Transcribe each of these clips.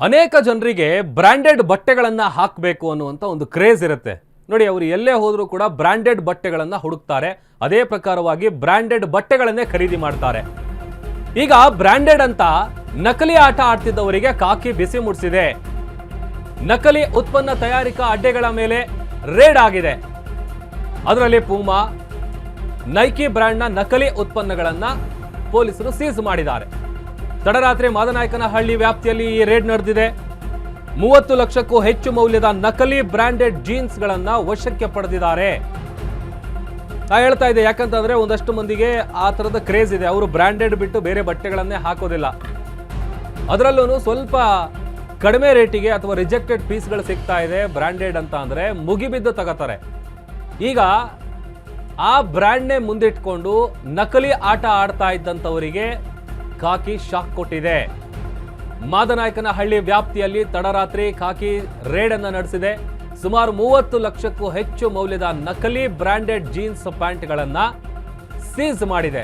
ಅನೇಕ ಜನರಿಗೆ ಬ್ರ್ಯಾಂಡೆಡ್ ಬಟ್ಟೆಗಳನ್ನು ಹಾಕಬೇಕು ಅನ್ನುವಂಥ ಒಂದು ಕ್ರೇಜ್ ಇರುತ್ತೆ. ನೋಡಿ, ಅವರು ಎಲ್ಲೇ ಹೋದರೂ ಕೂಡ ಬ್ರ್ಯಾಂಡೆಡ್ ಬಟ್ಟೆಗಳನ್ನು ಹುಡುಕ್ತಾರೆ. ಅದೇ ಪ್ರಕಾರವಾಗಿ ಬ್ರ್ಯಾಂಡೆಡ್ ಬಟ್ಟೆಗಳನ್ನೇ ಖರೀದಿ ಮಾಡ್ತಾರೆ. ಈಗ ಬ್ರ್ಯಾಂಡೆಡ್ ಅಂತ ನಕಲಿ ಆಟ ಆಡ್ತಿದ್ದವರಿಗೆ ಕಾಕಿ ಬಿಸಿ ಮುಡಿಸಿದೆ. ನಕಲಿ ಉತ್ಪನ್ನ ತಯಾರಿಕಾ ಅಡ್ಡೆಗಳ ಮೇಲೆ ರೇಡ್ ಆಗಿದೆ. ಅದರಲ್ಲಿ ಪೂಮಾ, ನೈಕಿ ಬ್ರ್ಯಾಂಡ್ನ ನಕಲಿ ಉತ್ಪನ್ನಗಳನ್ನ ಪೊಲೀಸರು ಸೀಸ್ ಮಾಡಿದ್ದಾರೆ. ತಡರಾತ್ರಿ ಮಾದನಾಯಕನಹಳ್ಳಿ ವ್ಯಾಪ್ತಿಯಲ್ಲಿ ಈ ರೇಡ್ ನಡೆದಿದೆ. ಮೂವತ್ತು ಲಕ್ಷಕ್ಕೂ ಹೆಚ್ಚು ಮೌಲ್ಯದ ನಕಲಿ ಬ್ರ್ಯಾಂಡೆಡ್ ಜೀನ್ಸ್ಗಳನ್ನ ವಶಕ್ಕೆ ಪಡೆದಿದ್ದಾರೆ. ನಾ ಹೇಳ್ತಾ ಇದ್ದೆ, ಯಾಕಂತಂದ್ರೆ ಒಂದಷ್ಟು ಮಂದಿಗೆ ಆ ಥರದ ಕ್ರೇಜ್ ಇದೆ. ಅವರು ಬ್ರ್ಯಾಂಡೆಡ್ ಬಿಟ್ಟು ಬೇರೆ ಬಟ್ಟೆಗಳನ್ನೇ ಹಾಕೋದಿಲ್ಲ. ಅದರಲ್ಲೂ ಸ್ವಲ್ಪ ಕಡಿಮೆ ರೇಟಿಗೆ ಅಥವಾ ರಿಜೆಕ್ಟೆಡ್ ಪೀಸ್ಗಳು ಸಿಗ್ತಾ ಇದೆ ಬ್ರ್ಯಾಂಡೆಡ್ ಅಂತ ಅಂದರೆ ಮುಗಿಬಿದ್ದು ತಗೋತಾರೆ. ಈಗ ಆ ಬ್ರ್ಯಾಂಡ್ನೇ ಮುಂದಿಟ್ಕೊಂಡು ನಕಲಿ ಆಟ ಆಡ್ತಾ ಇದ್ದಂಥವರಿಗೆ ಖಾಕಿ ಶಾಕ್ ಕೊಟ್ಟಿದೆ. ಮಾದನಾಯಕನಹಳ್ಳಿ ವ್ಯಾಪ್ತಿಯಲ್ಲಿ ತಡರಾತ್ರಿ ಖಾಕಿ ರೇಡ್ ಅನ್ನು ನಡೆಸಿದೆ. ಸುಮಾರು ಮೂವತ್ತು ಲಕ್ಷಕ್ಕೂ ಹೆಚ್ಚು ಮೌಲ್ಯದ ನಕಲಿ ಬ್ರ್ಯಾಂಡೆಡ್ ಜೀನ್ಸ್ ಪ್ಯಾಂಟ್ಗಳನ್ನು ಸೀಸ್ ಮಾಡಿದೆ.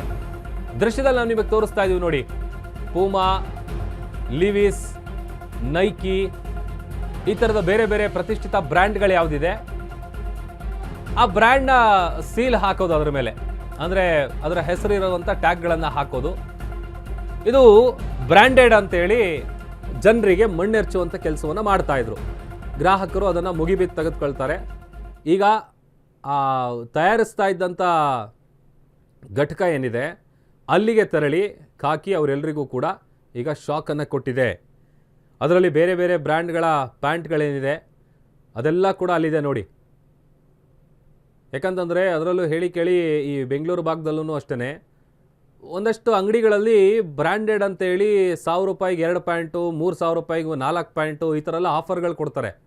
ದೃಶ್ಯದಲ್ಲಿ ನಾವು ನಿಮಗೆ ತೋರಿಸ್ತಾ ಇದೀವಿ ನೋಡಿ. ಪೂಮಾ, ಲಿವಿಸ್, ನೈಕಿ, ಈ ಥರದ ಬೇರೆ ಬೇರೆ ಪ್ರತಿಷ್ಠಿತ ಬ್ರ್ಯಾಂಡ್ಗಳು ಯಾವುದಿದೆ? ಆ ಬ್ರ್ಯಾಂಡ್ನ ಸೀಲ್ ಹಾಕೋದು ಅದರ ಮೇಲೆ. ಅಂದರೆ ಅದರ ಹೆಸರು ಇರುವಂಥ ಟ್ಯಾಗ್ಗಳನ್ನು ಹಾಕೋದು. ಇದು ಬ್ರ್ಯಾಂಡೆಡ್ ಅಂತೇಳಿ ಜನರಿಗೆ ಮಣ್ಣೆರಚುವಂಥ ಕೆಲಸವನ್ನು ಮಾಡ್ತಾಯಿದ್ರು ಗ್ರಾಹಕರು ಅದನ್ನು ಮುಗಿಬಿದ್ದು ತೆಗೆದುಕೊಳ್ತಾರೆ. ಈಗ ತಯಾರಿಸ್ತಾ ಇದ್ದಂಥ ಘಟಕ ಏನಿದೆ, ಅಲ್ಲಿಗೆ ತೆರಳಿ ಕಾಕಿ ಅವರೆಲ್ಲರಿಗೂ ಕೂಡ ಈಗ ಶಾಕನ್ನು ಕೊಟ್ಟಿದೆ. ಅದರಲ್ಲಿ ಬೇರೆ ಬೇರೆ ಬ್ರ್ಯಾಂಡ್ಗಳ ಪ್ಯಾಂಟ್ಗಳೇನಿದೆ, ಅದೆಲ್ಲ ಕೂಡ ಅಲ್ಲಿದೆ ನೋಡಿ. ಯಾಕಂತಂದರೆ ಅದರಲ್ಲೂ ಹೇಳಿ ಕೇಳಿ ಈ ಬೆಂಗಳೂರು ಭಾಗದಲ್ಲೂ ಅಷ್ಟೇ ಒಂದಷ್ಟು ಅಂಗಡಿಗಳಲ್ಲಿ ಬ್ರ್ಯಾಂಡೆಡ್ ಅಂತೇಳಿ ಸಾವಿರ ರೂಪಾಯಿಗೆ ಎರಡು ಪ್ಯಾಂಟು, ಮೂರು ಸಾವಿರ ರೂಪಾಯಿಗೆ ನಾಲ್ಕು ಪ್ಯಾಂಟು ಈ ಥರ ಎಲ್ಲ ಆಫರ್ಗಳು ಕೊಡ್ತಾರೆ.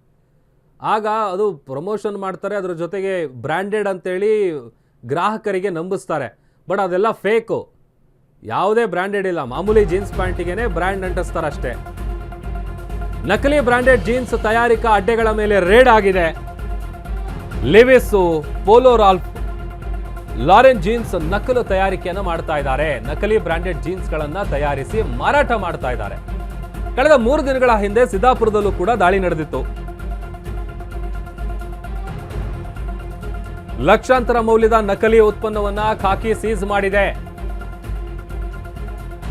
ಆಗ ಅದು ಪ್ರಮೋಷನ್ ಮಾಡ್ತಾರೆ, ಅದ್ರ ಜೊತೆಗೆ ಬ್ರ್ಯಾಂಡೆಡ್ ಅಂತೇಳಿ ಗ್ರಾಹಕರಿಗೆ ನಂಬಿಸ್ತಾರೆ. ಬಟ್ ಅದೆಲ್ಲ ಫೇಕು. ಯಾವುದೇ ಬ್ರ್ಯಾಂಡೆಡ್ ಇಲ್ಲ. ಮಾಮೂಲಿ ಜೀನ್ಸ್ ಪ್ಯಾಂಟಿಗೆ ಬ್ರ್ಯಾಂಡ್ ಅಂಟಿಸ್ತಾರೆ ಅಷ್ಟೇ. ನಕಲಿ ಬ್ರ್ಯಾಂಡೆಡ್ ಜೀನ್ಸ್ ತಯಾರಿಕಾ ಅಡ್ಡೆಗಳ ಮೇಲೆ ರೇಡ್ ಆಗಿದೆ. Levi's Polo Ralph Lauren jeans ನಕಲು ತಯಾರಿಕೆಯನ್ನು ಮಾಡ್ತಾ ಇದ್ದಾರೆ. ನಕಲಿ ಬ್ರ್ಯಾಂಡೆಡ್ ಜೀನ್ಸ್ಗಳನ್ನು ತಯಾರಿಸಿ ಮಾರಾಟ ಮಾಡ್ತಾ ಇದ್ದಾರೆ. ಕಳೆದ ಮೂರು ದಿನಗಳ ಹಿಂದೆ ಸಿದ್ದಾಪುರದಲ್ಲೂ ಕೂಡ ದಾಳಿ ನಡೆದಿತ್ತು. ಲಕ್ಷಾಂತರ ಮೌಲ್ಯದ ನಕಲಿ ಉತ್ಪನ್ನವನ್ನ ಖಾಕಿ ಸೀಸ್ ಮಾಡಿದೆ.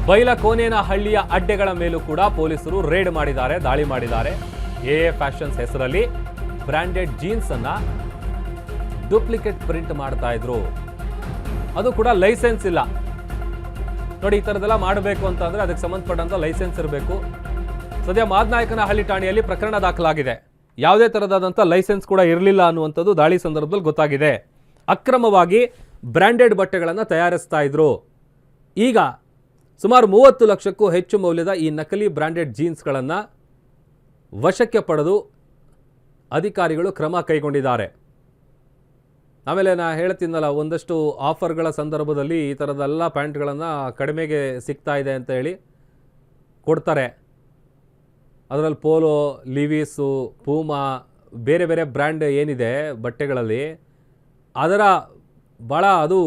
ಬೈಲಕೋನೇನ ಹಳ್ಳಿಯ ಅಡ್ಡೆಗಳ ಮೇಲೂ ಕೂಡ ಪೊಲೀಸರು ರೇಡ್ ಮಾಡಿದ್ದಾರೆ, ದಾಳಿ ಮಾಡಿದ್ದಾರೆ. ಎ ಫ್ಯಾಷನ್ಸ್ ಹೆಸರಲ್ಲಿ ಬ್ರಾಂಡೆಡ್ ಜೀನ್ಸ್ ಅನ್ನ ಡೂಪ್ಲಿಕೇಟ್ ಪ್ರಿಂಟ್ ಮಾಡ್ತಾ ಇದ್ರು. ಅದು ಕೂಡ ಲೈಸೆನ್ಸ್ ಇಲ್ಲ. ನೋಡಿ, ಈ ಥರದ್ದೆಲ್ಲ ಮಾಡಬೇಕು ಅಂತಂದ್ರೆ ಅದಕ್ಕೆ ಸಂಬಂಧಪಟ್ಟಂಥ ಲೈಸೆನ್ಸ್ ಇರಬೇಕು. ಸದ್ಯ ಮಾದನಾಯಕನಹಳ್ಳಿ ಠಾಣೆಯಲ್ಲಿ ಪ್ರಕರಣ ದಾಖಲಾಗಿದೆ. ಯಾವುದೇ ಥರದಾದಂಥ ಲೈಸೆನ್ಸ್ ಕೂಡ ಇರಲಿಲ್ಲ ಅನ್ನುವಂಥದ್ದು ದಾಳಿ ಸಂದರ್ಭದಲ್ಲಿ ಗೊತ್ತಾಗಿದೆ. ಅಕ್ರಮವಾಗಿ ಬ್ರ್ಯಾಂಡೆಡ್ ಬಟ್ಟೆಗಳನ್ನು ತಯಾರಿಸ್ತಾ ಇದ್ರು. ಈಗ ಸುಮಾರು ಮೂವತ್ತು ಲಕ್ಷಕ್ಕೂ ಹೆಚ್ಚು ಮೌಲ್ಯದ ಈ ನಕಲಿ ಬ್ರ್ಯಾಂಡೆಡ್ ಜೀನ್ಸ್ಗಳನ್ನು ವಶಕ್ಕೆ ಪಡೆದು ಅಧಿಕಾರಿಗಳು ಕ್ರಮ ಕೈಗೊಂಡಿದ್ದಾರೆ. ಆಮೇಲೆ ನಾ ಹೇಳ್ತೀನಲ್ಲ, ಒಂದಷ್ಟು ಆಫರ್ಗಳ ಸಂದರ್ಭದಲ್ಲಿ ಈ ಥರದ್ದೆಲ್ಲ ಪ್ಯಾಂಟ್ಗಳನ್ನು ಕಡಿಮೆಗೆ ಸಿಗ್ತಾ ಇದೆ ಅಂತ ಹೇಳಿ ಕೊಡ್ತಾರೆ. ಅದರಲ್ಲಿ ಪೋಲೋ ಲಿವೀಸು ಪೂಮಾ ಬೇರೆ ಬೇರೆ ಬ್ರ್ಯಾಂಡ್ ಏನಿದೆ ಬಟ್ಟೆಗಳಲ್ಲಿ, ಅದರ ಭಾಳ ಅದು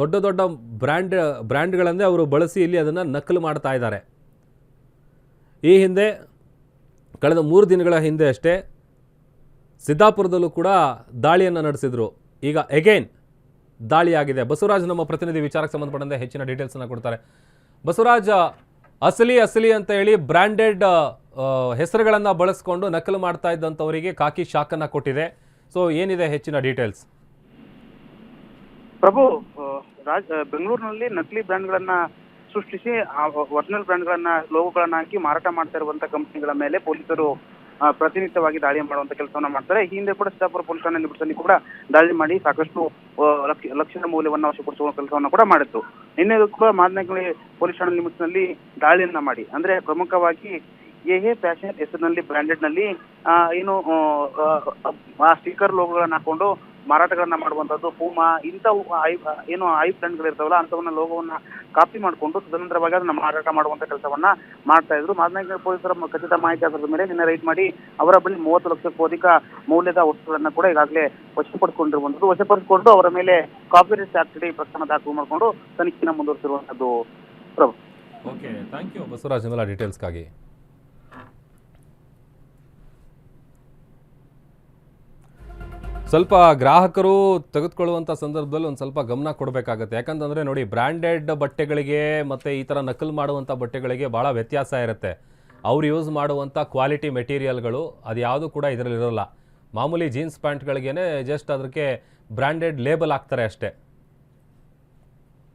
ದೊಡ್ಡ ದೊಡ್ಡ ಬ್ರ್ಯಾಂಡ್, ಬ್ರ್ಯಾಂಡ್ಗಳನ್ನೇ ಅವರು ಬಳಸಿ ಇಲ್ಲಿ ಅದನ್ನು ನಕಲು ಮಾಡ್ತಾ ಇದ್ದಾರೆ. ಈ ಹಿಂದೆ, ಕಳೆದ ಮೂರು ದಿನಗಳ ಹಿಂದೆ ಅಷ್ಟೇ ಸಿದ್ದಾಪುರದಲ್ಲೂ ಕೂಡ ದಾಳಿಯನ್ನು ನಡೆಸಿದ್ರು. ಈಗ ಎಗೈನ್ ದಾಳಿಯಾಗಿದೆ. ಬಸವರಾಜ್ ನಮ್ಮ ಪ್ರತಿನಿಧಿ ವಿಚಾರಕ್ಕೆ ಸಂಬಂಧಪಟ್ಟಂತೆ ಹೆಚ್ಚಿನ ಡೀಟೇಲ್ಸನ್ನು ಕೊಡ್ತಾರೆ. ಬಸವರಾಜ, ಅಸಲಿ ಅಸಲಿ ಅಂತ ಹೇಳಿ ಬ್ರ್ಯಾಂಡೆಡ್ ಹೆಸರುಗಳನ್ನು ಬಳಸ್ಕೊಂಡು ನಕಲು ಮಾಡ್ತಾ ಇದ್ದಂಥವರಿಗೆ ಕಾಕಿ ಶಾಕನ್ನು ಕೊಟ್ಟಿದೆ. ಸೊ ಏನಿದೆ ಹೆಚ್ಚಿನ ಡೀಟೇಲ್ಸ್ ಪ್ರಭು ರಾಜ್ ಬೆಂಗಳೂರಿನಲ್ಲಿ ನಕಲಿ ಬ್ರ್ಯಾಂಡ್ಗಳನ್ನ ಸೃಷ್ಟಿಸಿ ಒರಿಜಿನಲ್ ಬ್ರ್ಯಾಂಡ್ಗಳನ್ನ, ಲೋಗೋಗಳನ್ನ ಹಾಕಿ ಮಾರಾಟ ಮಾಡ್ತಾ ಇರುವಂತ ಕಂಪನಿಗಳ ಮೇಲೆ ಪೊಲೀಸರು ಪ್ರತಿನಿತ್ಯವಾಗಿ ದಾಳಿ ಮಾಡುವಂತ ಕೆಲಸವನ್ನ ಮಾಡ್ತಾರೆ. ಈ ಹಿಂದೆ ಕೂಡ ಸಿದ್ದಾಪುರ ಪೊಲೀಸ್ ಠಾಣೆ ನಿಮಿಷದಲ್ಲಿ ಕೂಡ ದಾಳಿ ಮಾಡಿ ಸಾಕಷ್ಟು ಲಕ್ಷ- ಲಕ್ಷದ ಮೌಲ್ಯವನ್ನ ವಶಪಡಿಸುವ ಕೆಲಸವನ್ನ ಕೂಡ ಮಾಡಿತ್ತು. ನಿನ್ನೆ ಕೂಡ ಮಾದನಹಳ್ಳಿ ಪೊಲೀಸ್ ಠಾಣೆ ನಿಮಿಷದಲ್ಲಿ ದಾಳಿಯನ್ನ ಮಾಡಿ. ಅಂದ್ರೆ ಪ್ರಮುಖವಾಗಿ ಎ ಎ ಫ್ಯಾಷನ್ ಹೆಸರಿನಲ್ಲಿ ಬ್ರಾಂಡೆಡ್ನಲ್ಲಿ ಏನು ಸ್ಟಿಕರ್ ಲೋಗೋಗಳನ್ನ ಹಾಕೊಂಡು ಮಾರಾಟಗಳನ್ನ ಮಾಡುವಂತದ್ದು ಪೂಮಾ ಇಂಥವು ಐ ಏನು ಐ ಬ್ರ್ಯಾಂಡ್ಗಳು ಇರ್ತಾವಲ್ಲ ಅಂತವನ್ನ ಲೋಗೋವನ್ನ ಕಾಪಿ ಮಾಡಿಕೊಂಡು ತದನಂತರವಾಗಿ ಅದನ್ನ ಮಾರಾಟ ಮಾಡುವಂತ ಕೆಲಸವನ್ನ ಮಾಡ್ತಾ ಇದ್ರು. ಮಾದನಾಯಕ ಪೊಲೀಸರ ಖಚಿತ ಮಾಹಿತಿ ಆಧಾರದ ಮೇಲೆ ನಿನ್ನೆ ರೈಡ್ ಮಾಡಿ ಅವರ ಬಳಿ ಮೂವತ್ತು ಲಕ್ಷಕ್ಕೂ ಅಧಿಕ ಮೌಲ್ಯದ ವಸ್ತುಗಳನ್ನ ಕೂಡ ಈಗಾಗಲೇ ವಶಪಡಿಸಿಕೊಂಡಿರುವಂತದ್ದು ವಶಪಡಿಸಿಕೊಂಡು ಅವರ ಮೇಲೆ ಕಾಪಿರೈಟ್ ಆಕ್ಟ್ ಪ್ರಕರಣ ದಾಖಲು ಮಾಡಿಕೊಂಡು ತನಿಖೆನ ಮುಂದುವರಿಸಿರುವಂತದ್ದು Prabhu. Okay thank you Basavaraj. ಎಲ್ಲ ಡೀಟೇಲ್ಸ್ಗಾಗಿ ಸ್ವಲ್ಪ ಗ್ರಾಹಕರು ತೆಗೆದುಕೊಳ್ಳುವಂಥ ಸಂದರ್ಭದಲ್ಲಿ ಒಂದು ಸ್ವಲ್ಪ ಗಮನ ಕೊಡಬೇಕಾಗುತ್ತೆ. ಯಾಕಂತಂದರೆ ನೋಡಿ ಬ್ರ್ಯಾಂಡೆಡ್ ಬಟ್ಟೆಗಳಿಗೆ ಮತ್ತು ಈ ಥರ ನಕಲು ಮಾಡುವಂಥ ಬಟ್ಟೆಗಳಿಗೆ ಭಾಳ ವ್ಯತ್ಯಾಸ ಇರುತ್ತೆ. ಅವ್ರು ಯೂಸ್ ಮಾಡುವಂಥ ಕ್ವಾಲಿಟಿ ಮೆಟೀರಿಯಲ್ಗಳು ಅದು ಯಾವುದು ಕೂಡ ಇದರಲ್ಲಿರೋಲ್ಲ. ಮಾಮೂಲಿ ಜೀನ್ಸ್ ಪ್ಯಾಂಟ್ಗಳಿಗೇ ಜಸ್ಟ್ ಅದಕ್ಕೆ ಬ್ರ್ಯಾಂಡೆಡ್ ಲೇಬಲ್ ಹಾಕ್ತಾರೆ ಅಷ್ಟೇ.